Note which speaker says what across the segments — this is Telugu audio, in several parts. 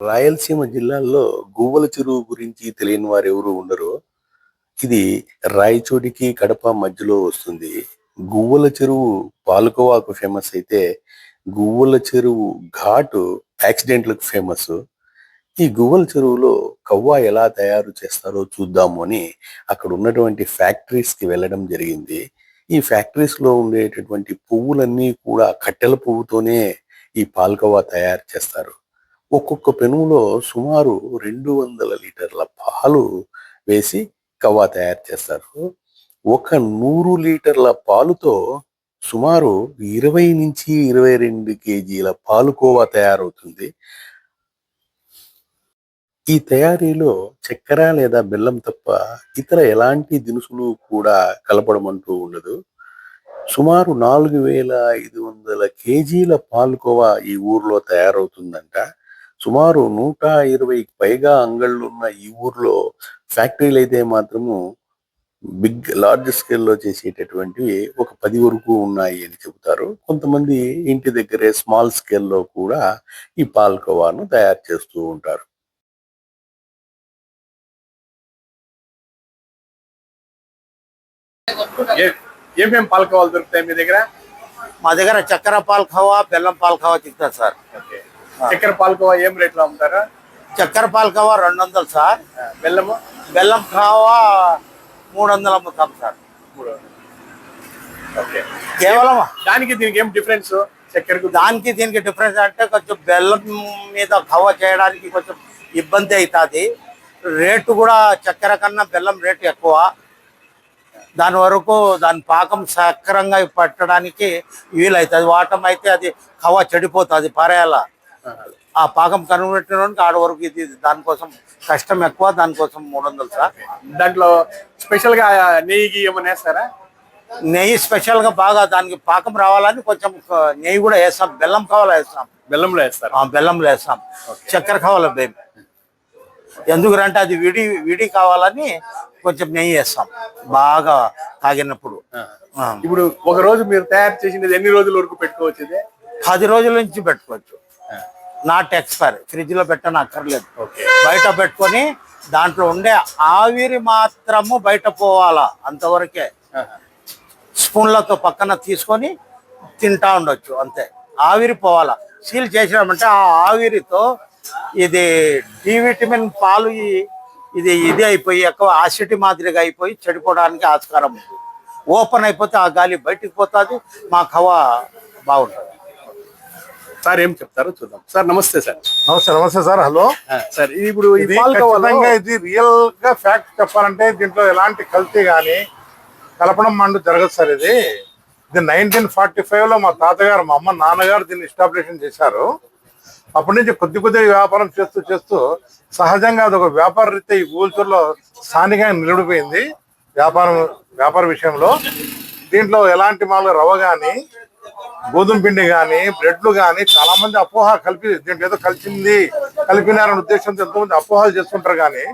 Speaker 1: రాయలసీమ జిల్లాల్లో గువ్వల చెరువు గురించి తెలియని వారు ఎవరు ఉండరు ఇది రాయచోటికి కడప మధ్యలో వస్తుంది. గువ్వల చెరువు పాలకోవాకు ఫేమస్ అయితే గువ్వల చెరువు ఘాటు యాక్సిడెంట్లకు ఫేమస్. ఈ గువ్వల చెరువులో కవ్వ ఎలా తయారు చేస్తారో చూద్దాము అని అక్కడ ఉన్నటువంటి ఫ్యాక్టరీస్కి వెళ్ళడం జరిగింది. ఈ ఫ్యాక్టరీస్లో ఉండేటటువంటి పువ్వులన్నీ కూడా కట్టెల పువ్వుతోనే ఈ పాల్కవా తయారు చేస్తారు. ఒక్కొక్క పెనుములో సుమారు రెండు వందల లీటర్ల పాలు వేసి కవ్వా తయారు చేస్తారు. ఒక నూరు లీటర్ల పాలుతో సుమారు ఇరవై నుంచి ఇరవై రెండు కేజీల పాలుకోవా తయారవుతుంది. ఈ తయారీలో చక్కెర లేదా బెల్లం తప్ప ఇతర ఎలాంటి దినుసులు కూడా కలపడం అంటూ ఉండదు. సుమారు నాలుగు వేల ఐదు వందల కేజీల పాలకోవా ఈ ఊర్లో తయారవుతుందంట. సుమారు నూట ఇరవైకి పైగా అంగళ్ళు ఉన్న ఈ ఊర్లో ఫ్యాక్టరీలు అయితే మాత్రము బిగ్ లార్జ్ స్కేల్లో చేసేటటువంటివి ఒక పది వరకు ఉన్నాయి అని చెబుతారు. కొంతమంది ఇంటి దగ్గరే స్మాల్ స్కేల్లో కూడా ఈ పాల్కోవాను తయారు చేస్తూ ఉంటారు. ఏమేమి పాల్కోవాలు దొరుకుతాయి మీ దగ్గర?
Speaker 2: మా దగ్గర చక్కెర పాలకోవా బెల్లం పాలకోవా చిక్కుతుంది సార్.
Speaker 1: చక్కెర పాల్కోవా ఏం రేట్లో అమ్ముతారా?
Speaker 2: చక్కెర పాలకోవా రెండు వందలు సార్.
Speaker 1: బెల్లము?
Speaker 2: బెల్లం కావా మూడు వందలు అమ్ముతాం సార్.
Speaker 1: ఓకే.
Speaker 2: కేవలం
Speaker 1: దానికి దీనికి ఏం డిఫరెన్స్ చక్కెరకు
Speaker 2: దానికి దీనికి డిఫరెన్స్ అంటే కొంచెం బెల్లం మీద కవ్వ చేయడానికి కొంచెం ఇబ్బంది అవుతుంది. రేటు కూడా చక్కెర కన్నా బెల్లం రేటు ఎక్కువ. దాని వరకు దాని పాకం సక్రంగా పట్టడానికి వీలవుతుంది వాటం అయితే అది కవ్వ చెడిపోతుంది పారేయాల. ఆ పాకం కనుగొట్టడానికి ఆడ వరకు ఇది దానికోసం కష్టం ఎక్కువ దానికోసం మూడు వందలు సార్.
Speaker 1: దాంట్లో స్పెషల్గా నెయ్యి ఏమైనా వేస్తారా?
Speaker 2: నెయ్యి స్పెషల్గా బాగా దానికి పాకం రావాలని కొంచెం నెయ్యి కూడా వేస్తాం. బెల్లం కావాలా వేస్తాం?
Speaker 1: బెల్లంలో వేస్తారు?
Speaker 2: ఆ బెల్లంలో వేస్తాం. చక్కెర కావాలి మేము ఎందుకంటే అది విడి విడి కావాలని కొంచెం నెయ్యి వేస్తాం. బాగా తాగినప్పుడు.
Speaker 1: ఇప్పుడు ఒక రోజు మీరు తయారు చేసినది ఎన్ని రోజుల వరకు పెట్టుకోవచ్చు
Speaker 2: పది రోజుల నుంచి పెట్టుకోవచ్చు. Not expire. ఫ్రిడ్జ్లో పెట్టని అక్కర్లేదు.
Speaker 1: ఓకే.
Speaker 2: బయట పెట్టుకొని దాంట్లో ఉండే ఆవిరి మాత్రము బయట పోవాలా అంతవరకే. స్పూన్లతో పక్కన తీసుకొని తింటా ఉండొచ్చు అంతే. ఆవిరి పోవాలా. సీల్ చేసినామంటే ఆ ఆవిరితో ఇది డి విటమిన్ పాలు ఇది ఇది అయిపోయి ఎక్కువ ఆసిటీ మాదిరిగా అయిపోయి చెడిపోవడానికి ఆస్కారం ఉంది. ఓపెన్ అయిపోతే ఆ గాలి బయటికి పోతుంది మా కవ బాగుంటుంది.
Speaker 1: సార్ ఏం చెప్తారో చూద్దాం. సార్ నమస్తే సార్.
Speaker 3: నమస్తే నమస్తే సార్. హలో.
Speaker 1: సార్ ఇది ఇప్పుడు
Speaker 3: ఇది
Speaker 1: పాలకోవాలో
Speaker 3: ఖచ్చితంగా ఇది రియల్గా ఫ్యాక్ట్ చెప్పాలంటే దీంట్లో ఎలాంటి కల్తీ గాని కలపడం మండు జరగదు సార్ ఇది. ఇది నైన్టీన్ ఫార్టీ ఫైవ్లో మా తాతగారు మా అమ్మ నాన్నగారు దీన్ని ఎస్టాబ్లిషన్ చేశారు. అప్పటి నుంచి కొద్ది కొద్దిగా వ్యాపారం చేస్తూ చేస్తూ సహజంగా అది ఒక వ్యాపార రీత్యా ఈ ఊల్చూరులో స్థానికంగా నిలబడిపోయింది వ్యాపారం వ్యాపార విషయంలో. దీంట్లో ఎలాంటి మామూలుగా రవ్వ కానీ గోధుమ పిండి కానీ బ్రెడ్లు కానీ చాలా మంది అపోహ కలిపి దీంట్లో ఏదో కలిసింది కలిపినారనే ఉద్దేశంతో ఎంతోమంది అపోహలు చేస్తుంటారు కానీ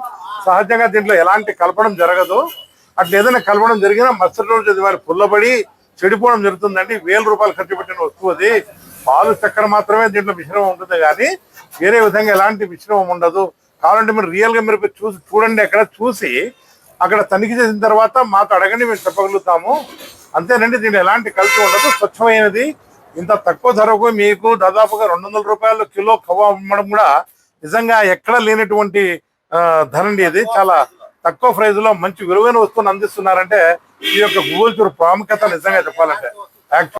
Speaker 3: సహజంగా దీంట్లో ఎలాంటి కలపడం జరగదు. అట్లా ఏదైనా కలపడం జరిగినా మరుసటి రోజు అది వారి పుల్లబడి చెడిపోవడం జరుగుతుందండి. వేల రూపాయలు ఖర్చు పెట్టిన వస్తువు అది. పాలు చక్కెర మాత్రమే దీంట్లో మిశ్రమం ఉంటుంది కానీ వేరే విధంగా ఎలాంటి మిశ్రమం ఉండదు. కావాలంటే మీరు రియల్గా మీరు చూసి చూడండి అక్కడ చూసి అక్కడ తనిఖీ చేసిన తర్వాత మాతో అడగండి మేము చెప్పగలుగుతాము. అంతేనండి దీని ఎలాంటి కల్తీ ఉండదు స్వచ్ఛమైనది. ఇంత తక్కువ ధరకు మీకు దాదాపుగా రెండు వందల రూపాయలు కిలో కవ్వ అమ్మడం కూడా నిజంగా ఎక్కడ లేనటువంటి ధనండి ఇది. చాలా తక్కువ ప్రైజ్లో మంచి విలువైన వస్తువును అందిస్తున్నారంటే ఈ యొక్క గూగుల్ చూరు ప్రాముఖ్యత నిజంగా చెప్పాలంటే.